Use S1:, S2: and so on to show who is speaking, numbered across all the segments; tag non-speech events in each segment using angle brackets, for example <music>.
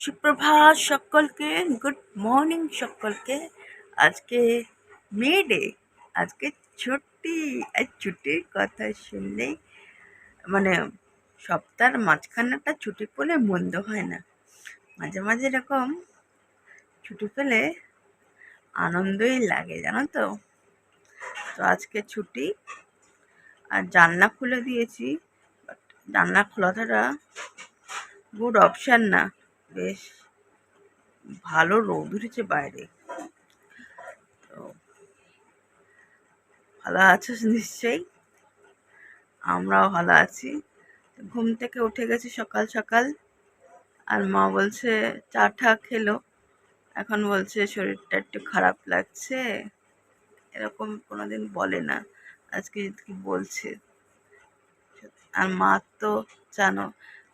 S1: সুপ্রভাত সকলকে good morning সকলকে। আজকে মে ডে, আজকে ছুটি। আর ছুটির কথা শুনলেই মানে সপ্তাহের মাঝখানেটা ছুটি পেলে মন্দ হয় না। মাঝে মাঝে এরকম ছুটি পেলে আনন্দই লাগে, জানো তো? তো আজকে ছুটি, আর জানলা খুলে দিয়েছি বাট জানলা খোলাটা গুড অপশান না। বেশ ভালো রোদ উঠেছে বাইরে। তো ভালো আছো নিশ্চয়ই? আমরাও ভালো আছি। ঘুম থেকে উঠে গেছি সকাল সকাল। আর মা বলছে, চা ঠা খেলো। এখন বলছে, শরীরটা একটু খারাপ লাগছে। এরকম কোনোদিন বলে না। আজকে কি বলছে? আর মা তো জানো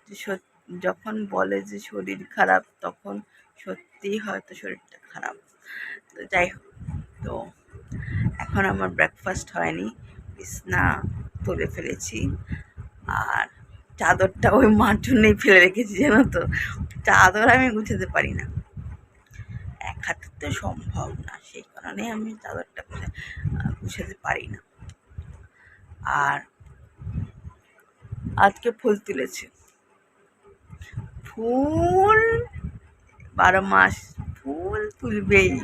S1: যে সত্যি যখন বলে যে শরীর খারাপ, তখন সত্যিই হয়তো শরীরটা খারাপ। তো যাই হোক, তো এখন আমার ব্রেকফাস্ট হয়নি, বিছনা তুলে ফেলেছি। আর চাদরটা ওই মার জন্যই ফেলে রেখেছি, জানো তো? চাদর আমি গুছাতে পারি না। এক হাতে তো সম্ভব না, সেই কারণে আমি চাদরটা গুছাতে পারি না। আর আজকে ফুল তুলেছি। ফুল, বারো মাস ফুল তুলবেই।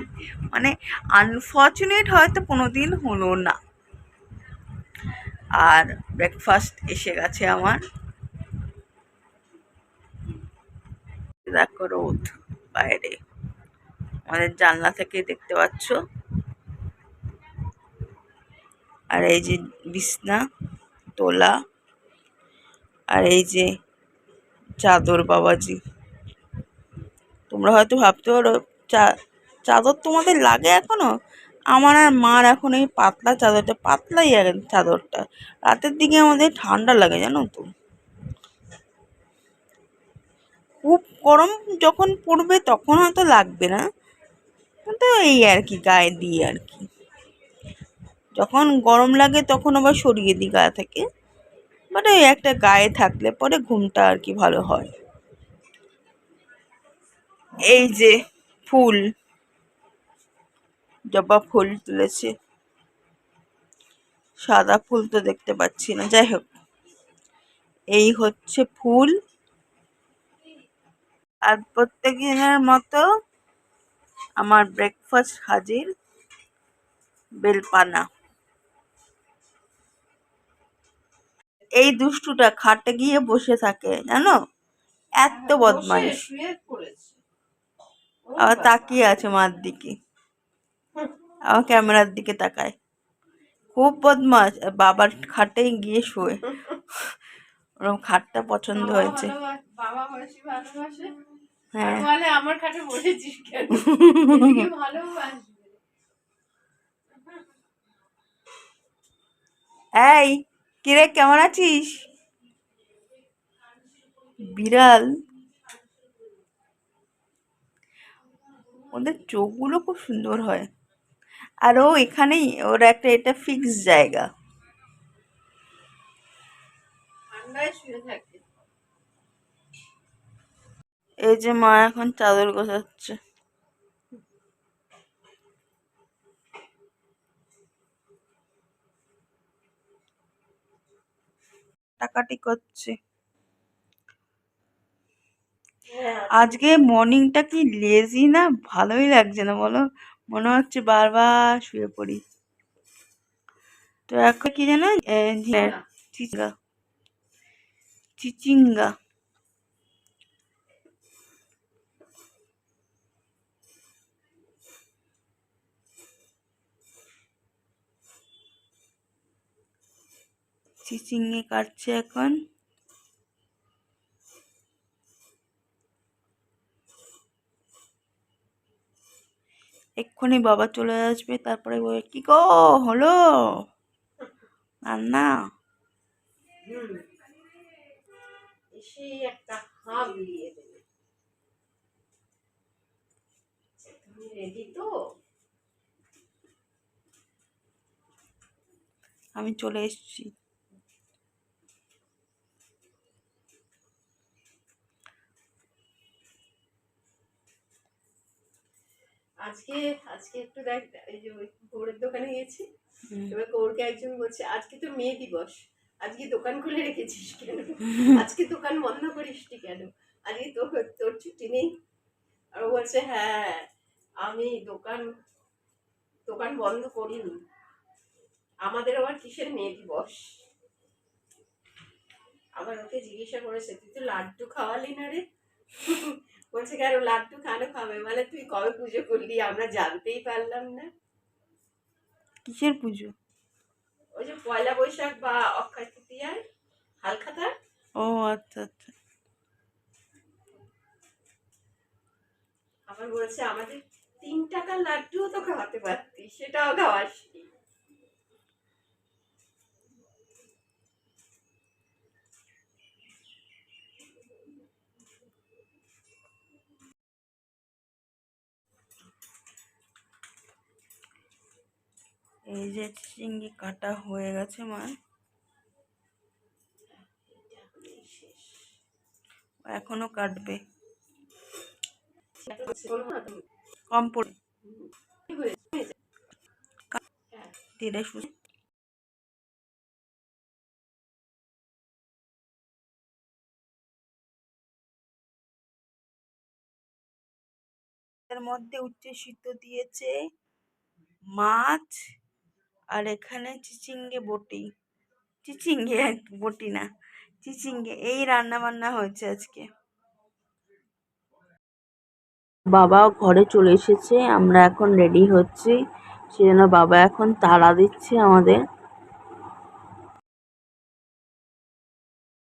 S1: মানে আনফর্চুনেট হয়তো কোনো দিন হলো না। আর ব্রেকফাস্ট এসে গেছে আমার। দেখো রোদ বাইরে। আমাদের জানলা থেকে দেখতে পাচ্ছ। আর এই যে বিছনা, তোলা। আর এই যে চাদর, বাবাজি। তোমরা হয়তো ভাবতে পারো, চা, চাদর তোমাদের লাগে এখনও? আমার আর মার এখন এই পাতলা চাদরটা, পাতলাই চাদরটা। রাতের দিকে আমাদের ঠান্ডা লাগে, জানো তো। খুব গরম যখন পড়বে তখন হয়তো লাগবে না। কিন্তু এই আর কি, গায়ে দিই আর কি। যখন গরম লাগে তখন আবার সরিয়ে দিই গা থেকে। বাট ওই একটা গায়ে থাকলে পরে ঘুমটা আর কি ভালো হয়। এই যে ফুল। জবা ফুল তুলেছে। সাদা ফুল তো দেখতে পাচ্ছি না, যাই হোক। এই হচ্ছে ফুল। আর প্রত্যেক দিনের মতো আমার ব্রেকফাস্ট হাজির বেলপানা। এই দুষ্টুটা খাটে গিয়ে বসে থাকে জানো? এত বদমাইশ। আবার তাকিয়ে আছে মার দিকে। আমার ক্যামেরার দিকে তাকায়। খুব বদমাস বাবার খাটেই গিয়ে শোয়। ওরকম খাটটা পছন্দ হয়েছে। হ্যাঁ। আমার খাটে বসেছিস কেন? <laughs> এই কিরে কেমন আছিস? বিড়াল। ওদের চোখগুলো খুব সুন্দর হয়। আর ও এখানেই ওর একটা এটা ফিক্স জায়গা। এই যে মা এখন চাদর গোছাচ্ছে। কাটাকাটি করছে। আজকে মর্নিংটা কি লেজি না? ভালোই লাগছে না বলো? মনে হচ্ছে বারবার শুয়ে পড়ি। তো এখন কি জানো? চিচিঙ্গা। চিচিঙ্গা। চিচিঙ্গে কাটছে এখন। এক্ষুনি বাবা চলে আসবে তারপরে কি গো হলো? রান্না একটা আমি চলে এসেছি।
S2: আজকে আজকে একটু দেখ এই যে ওই গৌড়ের দোকানে গেছি এবার গৌরকে একজন বলছে আজকে তো মে দিবস আজকে দোকান খুলে রেখেছিস কেন? <laughs> আজকে দোকান বন্ধ করিসনি কেন? আজকে তোর তোর ছুটি নেই। আর ও বলছে হ্যাঁ আমি দোকান দোকান বন্ধ করিনি। আমাদের আবার কিসের মেয়ে দিবস? আবার ওকে জিজ্ঞাসা করেছে তুই তো লাড্ডু খাওয়ালি না রে? বলছে কেন লাড্ডু কেন খাবে? মানে তুই কবে পুজো করলি? আমরা জানতেই পারলাম না।
S1: কিসের পুজো?
S2: ওই যে পয়লা বৈশাখ বা অক্ষয় তৃতীয়ায় হালখাতা?
S1: ও আচ্ছা আচ্ছা।
S2: আবার বলছে আমাদের তিন টাকার লাড্ডুও তো খাওয়াতে পারতি সেটাও খাওয়াসনি
S1: এই যে চিংড়ি কাটা হয়ে গেছে, মা। এখনও কাটবে। কম পড়ে। ধীরে সুস্থ। মধ্যে দিয়েছে মাছ। আর এখানে চিচিঙ্গে বটি। চিচিঙ্গে বটি না চিচিঙ্গে। এই রান্না বান্না হয়েছে আজকে। বাবাও ঘরে চলে এসেছে আমরা এখন রেডি হচ্ছি। সেজন্য বাবা এখন তাড়া দিচ্ছে আমাদের।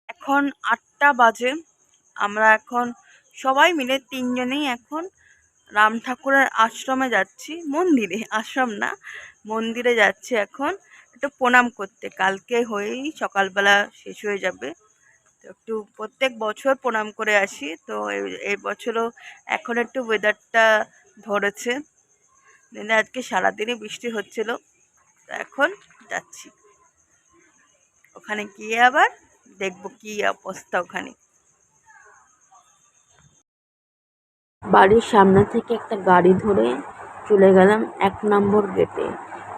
S1: এখন আটটা বাজে আমরা এখন সবাই মিলে তিনজনেই এখন রাম ঠাকুরের আশ্রমে যাচ্ছি। মন্দিরে, আশ্রম না, মন্দিরে যাচ্ছি এখন। একটু প্রণাম করতে, কালকে হয়েই সকালবেলা শেষ হয়ে যাবে। তো একটু প্রত্যেক বছর প্রণাম করে আসি। তো এই- বছরও এখন একটু ওয়েদারটা ধরেছে। দিনে আজকে সারাদিনই বৃষ্টি হচ্ছিল। তো এখন যাচ্ছি। ওখানে গিয়ে আবার দেখব কি অবস্থা ওখানে। বাড়ির সামনে থেকে একটা গাড়ি ধরে চলে গেলাম এক নম্বর গেটে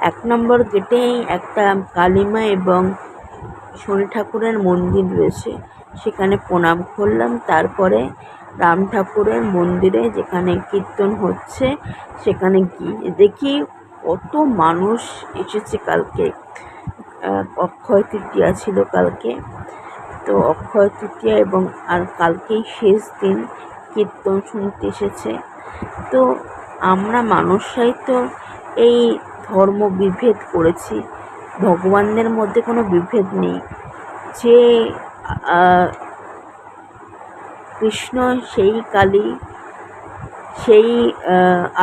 S1: এক নম্বর গেটেই একটা কালিমা এবং শনি ঠাকুরের মন্দির রয়েছে। সেখানে প্রণাম করলাম। তারপরে রাম ঠাকুরের মন্দিরে যেখানে কীর্তন হচ্ছে, সেখানে গিয়ে দেখি কত মানুষ এসেছে কালকে। অক্ষয় তৃতীয়া ছিল কালকে। তো অক্ষয় তৃতীয়া এবং আর কালকেই শেষ দিন কীর্তন শুনতে এসেছে। তো আমরা মানুষরাই তো এই ধর্ম বিভেদ করেছি। ভগবানদের মধ্যে কোনো বিভেদ নেই। যে কৃষ্ণ সেই কালী, সেই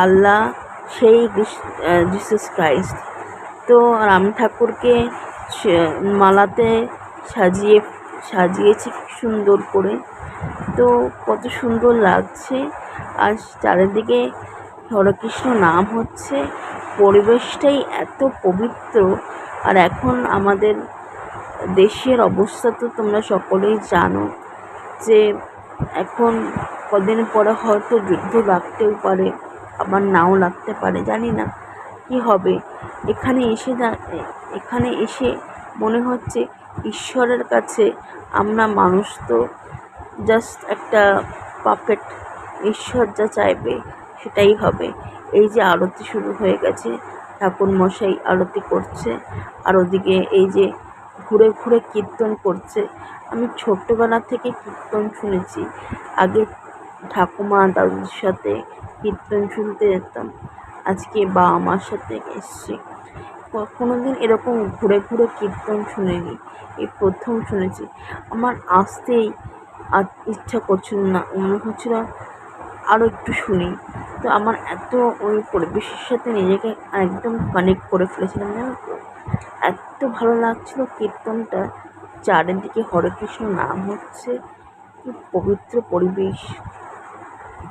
S1: আল্লাহ, সেই জিসাস ক্রাইস্ট তো রাম ঠাকুরকে মালাতে সাজিয়ে, সাজিয়েছে সুন্দর করে। তো কত সুন্দর লাগছে। আর চারিদিকে হরেকৃষ্ণ নাম হচ্ছে। পরিবেশটাই এত পবিত্র। আর এখন আমাদের দেশের অবস্থা তো তোমরা সকলেই জানো যে এখন কদিন পরে হয়তো যুদ্ধ লাগতেও পারে, আবার নাও লাগতে পারে, জানি না কি হবে। এখানে এসে এখানে এসে মনে হচ্ছে ঈশ্বরের কাছে আমরা মানুষ তো জাস্ট একটা পাপেট ঈশ্বর যা চাইবে, সেটাই হবে। এই যে আরতি শুরু হয়ে গেছে, ঠাকুর মশাই আরতি করছে, আর ওদিকে এই যে ঘুরে ঘুরে কীর্তন করছে। আমি ছোট্টবেলা থেকে কীর্তন শুনেছি, আগে ঠাকুমা দাদুর সাথে কীর্তন শুনতে যেতাম, আজকে বাবা মার সাথে এসছি। কোনো দিন এরকম ঘুরে ঘুরে কীর্তন শুনিনি, এই প্রথম শুনেছি। আমার আসতেই আর ইচ্ছা করছিল না, মনে হচ্ছিল আরও একটু শুনি। তো আমার এত ওই পরিবেশের সাথে নিজেকে একদম কানেক্ট করে ফেলেছিলাম, জানো এত ভালো লাগছিল কীর্তনটা, চারিদিকে হরে কৃষ্ণ নাম হচ্ছে, কি পবিত্র পরিবেশ।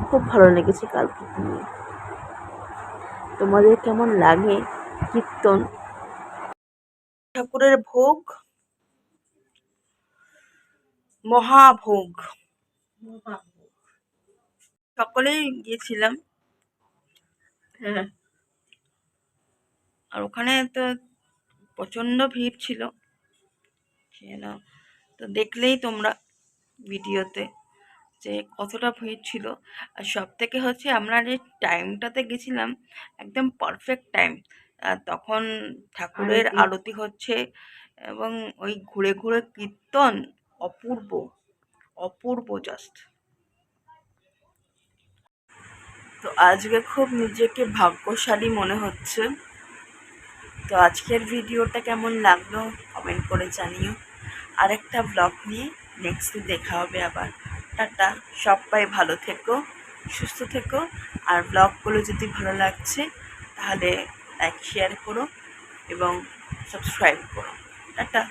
S1: খুব ভালো লেগেছে কালকে নিয়ে তোমাদের কেমন লাগে কীর্তন? ঠাকুরের ভোগ মহাভোগ। সকলেই গিয়েছিলাম।
S2: হ্যাঁ।
S1: আর ওখানে তো প্রচণ্ড ভিড় ছিল। তো দেখলেই তোমরা ভিডিওতে যে কতটা ভিড় ছিল। আর সব থেকে হচ্ছে আমরা যে টাইমটাতে গেছিলাম একদম পারফেক্ট টাইম তখন ঠাকুরের। আরতি হচ্ছে এবং ওই ঘুরে ঘুরে কীর্তন অপূর্ব অপূর্ব জাস্ট তো আজকে খুব নিজেকে ভাগ্যশালী মনে হচ্ছে। তো আজকের ভিডিওটা কেমন লাগল কমেন্ট করে জানিও। আরেকটা ব্লগ নিয়ে নেক্সট দেখা হবে আবার। টাটা, সবাই ভালো থেকো, সুস্থ থেকো। আর ব্লগগুলো যদি ভালো লাগছে, তাহলে লাইক শেয়ার করো এবং সাবস্ক্রাইব করো। টাটা।